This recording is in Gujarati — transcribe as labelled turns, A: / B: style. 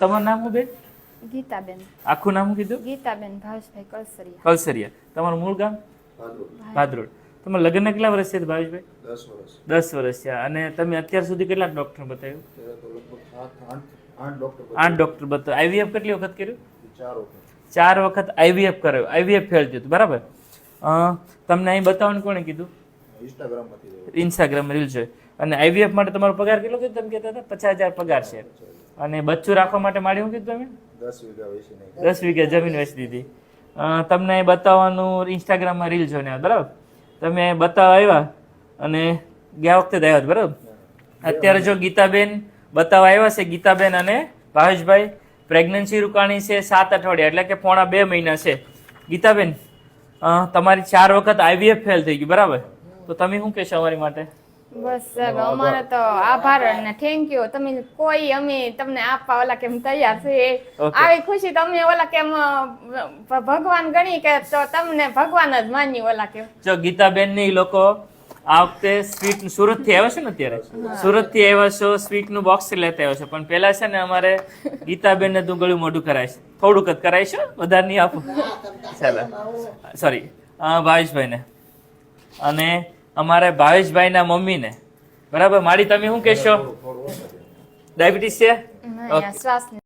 A: તમારું નામ શું બેન?
B: ગીતાબેન.
A: આખું નામ કીધું?
B: ગીતાબેન ભાવેશભાઈ કલસરિયા.
A: કલસરિયા. તમારું મૂળ ગામ? ભાદરોડ. તમારા લગ્ન કેટલા વર્ષ છે ભાવેશભાઈ?
C: દસ વર્ષ.
A: દસ વર્ષ થયા. અને તમે અત્યાર સુધી કેટલા ડોક્ટર બતાવ્યું?
C: આઠ ડોક્ટર
A: બતાવ્યું. આઈવીએફ કેટલી વખત કર્યું?
C: ચાર વખત.
A: ચાર વખત આઈવીએફ કર્યો. આઈવીએફ ફેલ થયું હતું. બરાબર? તમને અહીં બતાવવાનું કોણે કીધું?
C: ઇન્સ્ટાગ્રામમાંથી
A: ઇન્સ્ટાગ્રામ રીલ છે અને આઈવીએફ માટે તમારો પગાર કેટલો કીધું? તમે કહેતા હતા પચાસ હજાર પગાર છે. અને બચ્ચું રાખવા માટે માડી શું કીધું તમે?
C: દસ વીઘા વેચી
A: દસ વીઘા જમીન વેચી દીધી. તમને બતાવવાનું ઇન્સ્ટાગ્રામમાં રીલ જોઈને બરાબર? તમે બતાવવા આવ્યા અને ગયા વખતે જ આવ્યા બરાબર? અત્યારે જો ગીતાબેન બતાવવા આવ્યા છે ગીતાબેન અને ભાવેશભાઈ પ્રેગ્નન્સી રોકાણી છે સાત અઠવાડિયા એટલે કે પોણા બે મહિના છે. ગીતાબેન તમારી ચાર વખત આઈવીએફ ફેલ થઈ ગયું બરાબર? તો તમે શું કહેશો અમારી માટે?
B: બસ સાહેબ અમારે તો આભાર અને થેન્ક યુ તમે કોઈ અમે તમને આપવા ઓલા કેમ તૈયાર છે? આવી ખુશી તમે ઓલા કેમ ભગવાન ગણી કે તો તમને ભગવાન જ માની ઓલા કેમ?
A: જો ગીતાબેન ને લોકો આ વખતે સ્વીટ સુરતથી આવ્યા છે ને અત્યારે? સુરતથી આવ્યા છો સ્વીટનું બોક્સ લેતા આવ્યા છો. પણ પેલા છે ને અમારે ગીતાબેન ને તું ગળું મોઢું કરાય છે. થોડુંક જ કરાય છે વધારે નહીં આપું. ચાલો. સોરી ભાવેશભાઈ ને અને અમારે ભાવેશભાઈ ના મમ્મી ને બરાબર? મારી તમે શું કહેશો?
C: છે.
A: ડાયાબિટીસ છે?
B: નહીં, આ શ્વાસની